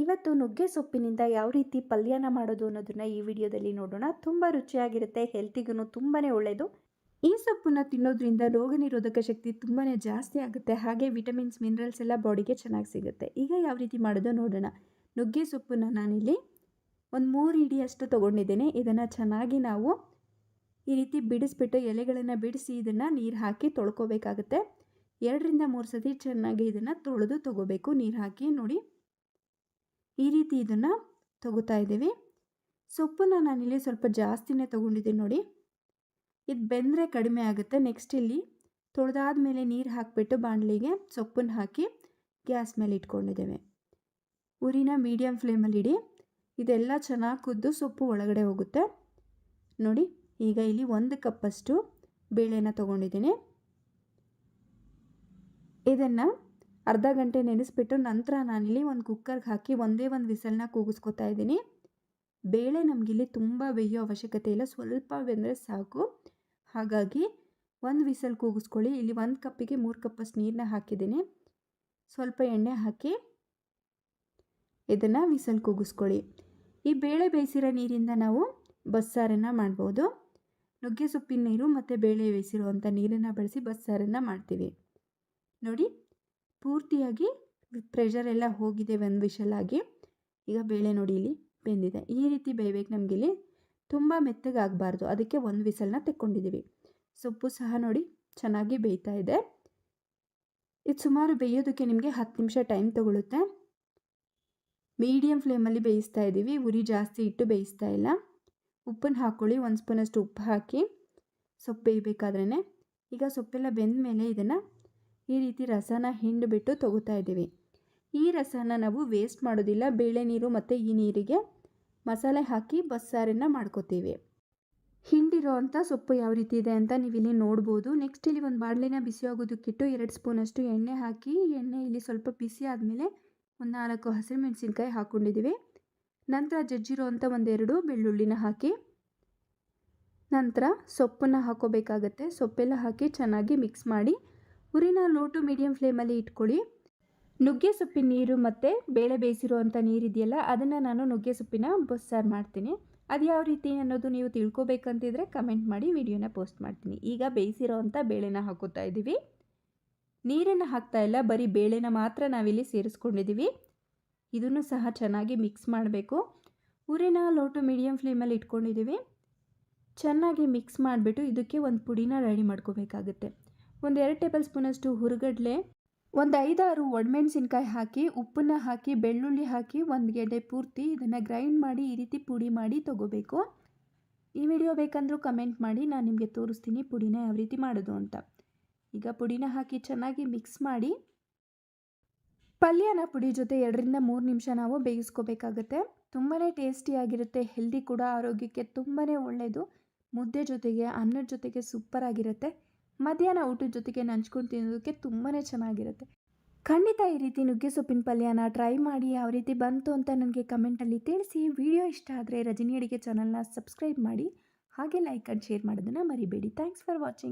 ಇವತ್ತು ನುಗ್ಗೆ ಸೊಪ್ಪಿನಿಂದ ಯಾವ ರೀತಿ ಪಲ್ಯನ ಮಾಡೋದು ಅನ್ನೋದನ್ನ ಈ ವಿಡಿಯೋದಲ್ಲಿ ನೋಡೋಣ. ತುಂಬ ರುಚಿಯಾಗಿರುತ್ತೆ ಹೆಲ್ತಿಗೂ ತುಂಬಾ ಒಳ್ಳೆಯದು ಈ ಸೊಪ್ಪನ್ನ ತಿನ್ನೋದ್ರಿಂದ ರೋಗ ನಿರೋಧಕ ಶಕ್ತಿ ತುಂಬಾ ಜಾಸ್ತಿ ಆಗುತ್ತೆ. ಹಾಗೆ ವಿಟಮಿನ್ಸ್, ಮಿನರಲ್ಸ್ ಎಲ್ಲ ಬಾಡಿಗೆ ಚೆನ್ನಾಗಿ ಸಿಗುತ್ತೆ. ಈಗ ಯಾವ ರೀತಿ ಮಾಡೋದು ನೋಡೋಣ. ನುಗ್ಗೆ ಸೊಪ್ಪನ್ನ ನಾನಿಲ್ಲಿ ಒಂದು ಮೂರು ಇಡಿಯಷ್ಟು ತೊಗೊಂಡಿದ್ದೇನೆ. ಇದನ್ನು ಚೆನ್ನಾಗಿ ನಾವು ಈ ರೀತಿ ಬಿಡಿಸ್ಬಿಟ್ಟು ಎಲೆಗಳನ್ನು ಬಿಡಿಸಿ ಇದನ್ನು ನೀರು ಹಾಕಿ ತೊಳ್ಕೋಬೇಕಾಗುತ್ತೆ. ಎರಡರಿಂದ ಮೂರು ಸತಿ ಚೆನ್ನಾಗಿ ಇದನ್ನು ತೊಳೆದು ತೊಗೋಬೇಕು. ನೀರು ಹಾಕಿ ನೋಡಿ. ಈ ರೀತಿ ಇದನ್ನು ತಗೋತಾ ಇದ್ದೀವಿ. ಸೊಪ್ಪನ್ನು ನಾನಿಲ್ಲಿ ಸ್ವಲ್ಪ ಜಾಸ್ತಿನೇ ತೊಗೊಂಡಿದ್ದೀನಿ ನೋಡಿ. ಇದು ಬೆಂದರೆ ಕಡಿಮೆ ಆಗುತ್ತೆ. ನೆಕ್ಸ್ಟ್ ಇಲ್ಲಿ ತೊಳೆದಾದ ಮೇಲೆ ನೀರು ಹಾಕಿಬಿಟ್ಟು ಬಾಣಲಿಗೆ ಸೊಪ್ಪನ್ನು ಹಾಕಿ ಗ್ಯಾಸ್ ಮೇಲೆ ಇಟ್ಕೊಂಡಿದ್ದೇವೆ. ಉರಿನ ಮೀಡಿಯಮ್ ಫ್ಲೇಮಲ್ಲಿ ಇಡಿ. ಇದೆಲ್ಲ ಚೆನ್ನಾಗಿ ಕುದ್ದು ಸೊಪ್ಪು ಒಳಗಡೆ ಹೋಗುತ್ತೆ. ನೋಡಿ, ಈಗ ಇಲ್ಲಿ ಒಂದು ಕಪ್ಪಷ್ಟು ಬೇಳೆನ ತೊಗೊಂಡಿದ್ದೀನಿ. ಇದನ್ನು ಅರ್ಧ ಗಂಟೆ ನೆನೆಸ್ಬಿಟ್ಟು ನಂತರ ನಾನಿಲ್ಲಿ ಒಂದು ಕುಕ್ಕರ್ಗೆ ಹಾಕಿ ಒಂದೇ ಒಂದು ವಿಸಲ್ನ ಕೂಗಿಸ್ಕೊತಾ ಇದ್ದೀನಿ. ಬೇಳೆ ನಮಗಿಲ್ಲಿ ತುಂಬ ಬೇಯೋ ಅವಶ್ಯಕತೆ ಇಲ್ಲ. ಸ್ವಲ್ಪ ಬೆಂದರೆ ಸಾಕು. ಹಾಗಾಗಿ ಒಂದು ವಿಸಲ್ ಕೂಗಿಸ್ಕೊಳ್ಳಿ. ಇಲ್ಲಿ ಒಂದು ಕಪ್ಪಿಗೆ ಮೂರು ಕಪ್ಪಷ್ಟು ನೀರನ್ನ ಹಾಕಿದ್ದೀನಿ. ಸ್ವಲ್ಪ ಎಣ್ಣೆ ಹಾಕಿ ಇದನ್ನು ವಿಸಲ್ ಕೂಗಿಸ್ಕೊಳ್ಳಿ. ಈ ಬೇಳೆ ಬೇಯಿಸಿರೋ ನೀರಿಂದ ನಾವು ಬಸ್ಸಾರನ್ನು ಮಾಡ್ಬೋದು. ನುಗ್ಗೆ ಸೊಪ್ಪಿನ ನೀರು ಮತ್ತು ಬೇಳೆ ಬೇಯಿಸಿರುವಂಥ ನೀರನ್ನು ಬಳಸಿ ಬಸ್ಸಾರನ್ನು ಮಾಡ್ತೀವಿ. ನೋಡಿ ಪೂರ್ತಿಯಾಗಿ ಪ್ರೆಷರ್ ಎಲ್ಲ ಹೋಗಿದೆ ಒಂದು ವಿಷಲಾಗಿ ಈಗ ಬೇಳೆ ನೋಡಿ ಇಲ್ಲಿ ಬೆಂದಿದೆ. ಈ ರೀತಿ ಬೇಯಬೇಕು ನಮಗೆ ಇಲ್ಲಿ. ತುಂಬ ಮೆತ್ತಗಾಗಬಾರ್ದು. ಅದಕ್ಕೆ ಒಂದು ವಿಸಲ್ನ ತೆಕ್ಕೊಂಡಿದ್ದೀವಿ ಸೊಪ್ಪು ಸಹ ನೋಡಿ ಚೆನ್ನಾಗಿ ಬೇಯ್ತಾ ಇದೆ. ಇದು ಸುಮಾರು ಬೇಯೋದಕ್ಕೆ ನಿಮಗೆ ಹತ್ತು ನಿಮಿಷ ಟೈಮ್ ತಗೊಳುತ್ತೆ. ಮೀಡಿಯಮ್ ಫ್ಲೇಮಲ್ಲಿ ಬೇಯಿಸ್ತಾ ಇದ್ದೀವಿ ಉರಿ ಜಾಸ್ತಿ ಇಟ್ಟು ಬೇಯಿಸ್ತಾ ಇಲ್ಲ. ಉಪ್ಪನ್ನು ಹಾಕ್ಕೊಳ್ಳಿ ಒಂದು ಸ್ಪೂನಷ್ಟು ಉಪ್ಪು ಹಾಕಿ ಸೊಪ್ಪು ಬೇಯಬೇಕಾದ್ರೇ ಈಗ ಸೊಪ್ಪೆಲ್ಲ ಬೆಂದ ಮೇಲೆ ಇದನ್ನು ಈ ರೀತಿ ರಸನ ಹಿಂಡಿಬಿಟ್ಟು ತೊಗೋತಾ ಇದ್ದೀವಿ. ಈ ರಸನ ನಾವು ವೇಸ್ಟ್ ಮಾಡೋದಿಲ್ಲ. ಬೇಳೆ ನೀರು ಮತ್ತು ಈ ನೀರಿಗೆ ಮಸಾಲೆ ಹಾಕಿ ಬಸ್ಸಾರನ್ನು ಮಾಡ್ಕೋತೀವಿ. ಹಿಂಡಿರೋ ಅಂಥ ಸೊಪ್ಪು ಯಾವ ರೀತಿ ಇದೆ ಅಂತ ನೀವು ಇಲ್ಲಿ ನೋಡ್ಬೋದು. ನೆಕ್ಸ್ಟ್ ಇಲ್ಲಿ ಒಂದು ಬಾಣಲಿನ ಬಿಸಿ ಆಗೋದಕ್ಕಿಟ್ಟು ಎರಡು ಸ್ಪೂನಷ್ಟು ಎಣ್ಣೆ ಹಾಕಿ, ಎಣ್ಣೆ ಇಲ್ಲಿ ಸ್ವಲ್ಪ ಬಿಸಿ ಆದಮೇಲೆ ಒಂದು ನಾಲ್ಕು ಹಸಿರು ಮೆಣಸಿನ್ಕಾಯಿ ಹಾಕ್ಕೊಂಡಿದ್ದೀವಿ ನಂತರ ಜಜ್ಜಿರೋ ಅಂಥ ಒಂದೆರಡು ಬೆಳ್ಳುಳ್ಳಿನ ಹಾಕಿ, ನಂತರ ಸೊಪ್ಪನ್ನು ಹಾಕೋಬೇಕಾಗತ್ತೆ. ಸೊಪ್ಪೆಲ್ಲ ಹಾಕಿ ಚೆನ್ನಾಗಿ ಮಿಕ್ಸ್ ಮಾಡಿ ಉರಿನ ಲೋ ಟು ಮೀಡಿಯಂ ಫ್ಲೇಮಲ್ಲಿ ಇಟ್ಕೊಳ್ಳಿ. ನುಗ್ಗೆ ಸೊಪ್ಪಿನ ನೀರು ಮತ್ತು ಬೇಳೆ ಬೇಯಿಸಿರುವಂಥ ನೀರಿದೆಯಲ್ಲ ಅದನ್ನು ನಾನು ನುಗ್ಗೆ ಸೊಪ್ಪಿನ ಬಸ್ಸಾರು ಮಾಡ್ತೀನಿ. ಅದು ಯಾವ ರೀತಿ ಅನ್ನೋದು ನೀವು ತಿಳ್ಕೊಬೇಕಂತಿದ್ರೆ ಕಮೆಂಟ್ ಮಾಡಿ ವಿಡಿಯೋನ ಪೋಸ್ಟ್ ಮಾಡ್ತೀನಿ. ಈಗ ಬೇಯಿಸಿರೋ ಅಂಥ ಬೇಳೆನ ಹಾಕೋತಾ ಇದ್ದೀವಿ ನೀರನ್ನು ಹಾಕ್ತಾ ಇಲ್ಲ, ಬರೀ ಬೇಳೆನ ಮಾತ್ರ ನಾವಿಲ್ಲಿ ಸೇರಿಸ್ಕೊಂಡಿದ್ದೀವಿ ಇದನ್ನು ಸಹ ಚೆನ್ನಾಗಿ ಮಿಕ್ಸ್ ಮಾಡಬೇಕು. ಉರಿನ ಲೋ ಟು ಮೀಡಿಯಮ್ ಫ್ಲೇಮಲ್ಲಿ ಇಟ್ಕೊಂಡಿದ್ದೀವಿ ಚೆನ್ನಾಗಿ ಮಿಕ್ಸ್ ಮಾಡಿಬಿಟ್ಟು ಇದಕ್ಕೆ ಒಂದು ಪುಡಿನ ರೆಡಿ ಮಾಡ್ಕೋಬೇಕಾಗುತ್ತೆ. ಒಂದು ಎರಡು ಟೇಬಲ್ ಸ್ಪೂನಷ್ಟು ಹುರುಗಡಲೆ, ಒಂದು ಐದಾರು ಒಣಮೆಣಸಿನ್ಕಾಯಿ ಹಾಕಿ, ಉಪ್ಪನ್ನು ಹಾಕಿ, ಬೆಳ್ಳುಳ್ಳಿ ಹಾಕಿ, ಒಂದು ಗೆಡ್ಡೆ ಪೂರ್ತಿ ಇದನ್ನು ಗ್ರೈಂಡ್ ಮಾಡಿ ಈ ರೀತಿ ಪುಡಿ ಮಾಡಿ ತೊಗೋಬೇಕು. ಈ ವಿಡಿಯೋ ಬೇಕಂದರೂ ಕಮೆಂಟ್ ಮಾಡಿ, ನಾನು ನಿಮಗೆ ತೋರಿಸ್ತೀನಿ ಪುಡಿನ ಯಾವ ರೀತಿ ಮಾಡೋದು ಅಂತ. ಈಗ ಪುಡಿನ ಹಾಕಿ ಚೆನ್ನಾಗಿ ಮಿಕ್ಸ್ ಮಾಡಿ, ಪಲ್ಯನ ಪುಡಿ ಜೊತೆ ಎರಡರಿಂದ ಮೂರು ನಿಮಿಷ ನಾವು ಬೇಯಿಸ್ಕೋಬೇಕಾಗತ್ತೆ. ತುಂಬಾ ಟೇಸ್ಟಿಯಾಗಿರುತ್ತೆ ಹೆಲ್ದಿ ಕೂಡ, ಆರೋಗ್ಯಕ್ಕೆ ತುಂಬಾ ಒಳ್ಳೆಯದು ಮುದ್ದೆ ಜೊತೆಗೆ, ಅನ್ನದ ಜೊತೆಗೆ ಸೂಪರಾಗಿರುತ್ತೆ ಮಧ್ಯಾಹ್ನ ಊಟದ ಜೊತೆಗೆ ನಂಚ್ಕೊಂಡು ತಿನ್ನೋದಕ್ಕೆ ತುಂಬಾ ಚೆನ್ನಾಗಿರುತ್ತೆ. ಖಂಡಿತ ಈ ರೀತಿ ನುಗ್ಗೆ ಸೊಪ್ಪಿನ ಪಲ್ಯನ ಟ್ರೈ ಮಾಡಿ ಯಾವ ರೀತಿ ಬಂತು ಅಂತ ನನಗೆ ಕಮೆಂಟಲ್ಲಿ ತಿಳಿಸಿ. ವಿಡಿಯೋ ಇಷ್ಟ ಆದರೆ ರಜನಿ ಅಡಿಗೆ ಚಾನಲ್ನ ಸಬ್ಸ್ಕ್ರೈಬ್ ಮಾಡಿ. ಹಾಗೆ ಲೈಕ್ ಆ್ಯಂಡ್ ಶೇರ್ ಮಾಡೋದನ್ನು ಮರಿಬೇಡಿ. Thanks for watching